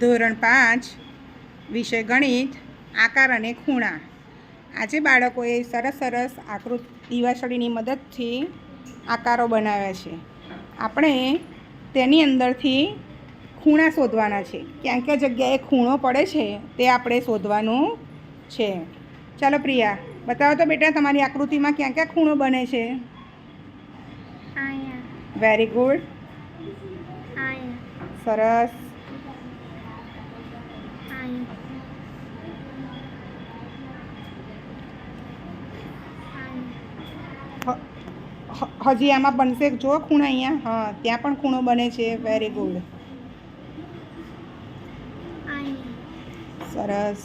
ધોરણ પાંચ વિષય ગણિત આકાર અને ખૂણા. આજે બાળકોએ સરસ સરસ આકૃત દીવાસળીની મદદથી આકારો બનાવ્યા છે. આપણે તેની અંદરથી ખૂણા શોધવાના છે. ક્યાં ક્યાં જગ્યાએ ખૂણો પડે છે તે આપણે શોધવાનું છે. ચાલો પ્રિયા બતાવો તો બેટા તમારી આકૃતિમાં ક્યાં ક્યાં ખૂણો બને છે? વેરી ગુડ સરસ અહીંયા અહીંયા હ- હ- હજી આમાં બનશે. જો ખૂણો અહીંયા, હા, ત્યાં પણ ખૂણો બને છે. વેરી ગુડ સરસ.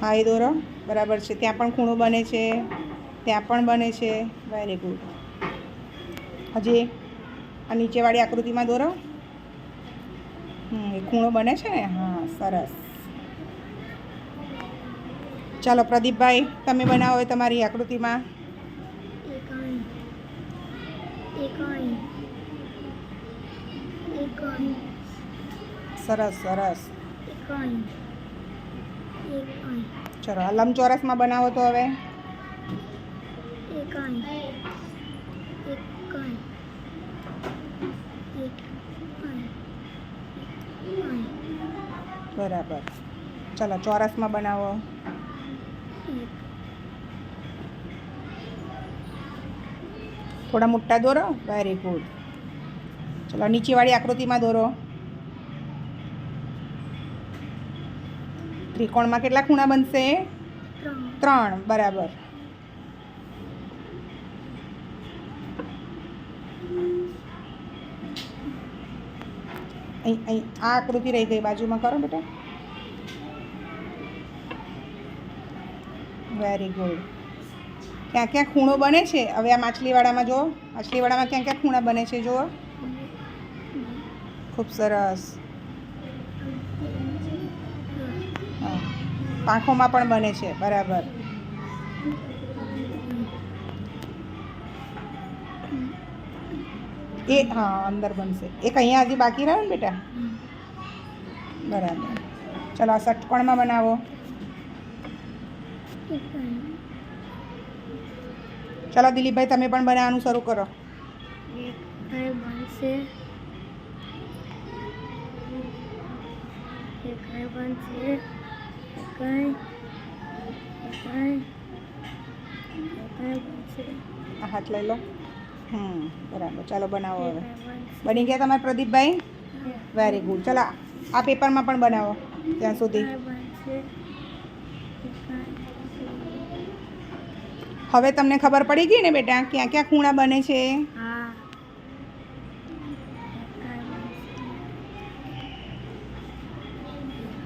હા, એ દોરો. બરાબર છે. ત્યાં પણ ખૂણો બને છે. ત્યાં પણ બને છે. વેરી ગુડ હજી આ નીચેવાળી આકૃતિમાં દોરો. હમ, એ ખૂણો બને છે ને? હા, સરસ. ચાલો પ્રદીપભાઈ, તમે બનાવો તમારી આકૃતિમાં. સરસ સરસ. ચલો, આ લંબચોરસમાં બનાવો તો હવે. બરાબર. ચલો, ચોરસમાં બનાવો. થોડા મોટા દોરો વેરી ગુડ ચલો, નીચેવાળી આકૃતિમાં દોરો. ત્રિકોણમાં કેટલા ખૂણા બનશે? ત્રણ. બરાબર. અહીં અહીં, આ આકૃતિ રહી ગઈ બાજુમાં, કરો બેટા. વેરી ગુડ ક્યાં ક્યાં ખૂણો બને છે? હવે આ માછલીવાળામાં જુઓ. માછલીવાળામાં ક્યાં ક્યાં ખૂણા બને છે જુઓ. ખૂબ સરસ. પાંખોમાં પણ બને છે, બરાબર. એ, હા, અંદર બનશે. એક અહીંયા હજી બાકી રહ્યો ને બેટા? બરાબર. ચલો, આ ષટકોણમાં બનાવો. ચલો દિલીપભાઈ તમે પણ બનાવવાનું શરૂ કરો. બનશે. હાથ લઈ લો. હમ બરાબર. ચાલો બનાવો હવે. બની ગયા તમારે પ્રદીપભાઈ? વેરી ગુડ ચાલો આ પેપરમાં પણ બનાવો ત્યાં સુધી એક અહીં બનશે એક અહીં હવે તમને ખબર પડી ગઈ ને બેટા ક્યાં ક્યાં ખૂણા બને છે?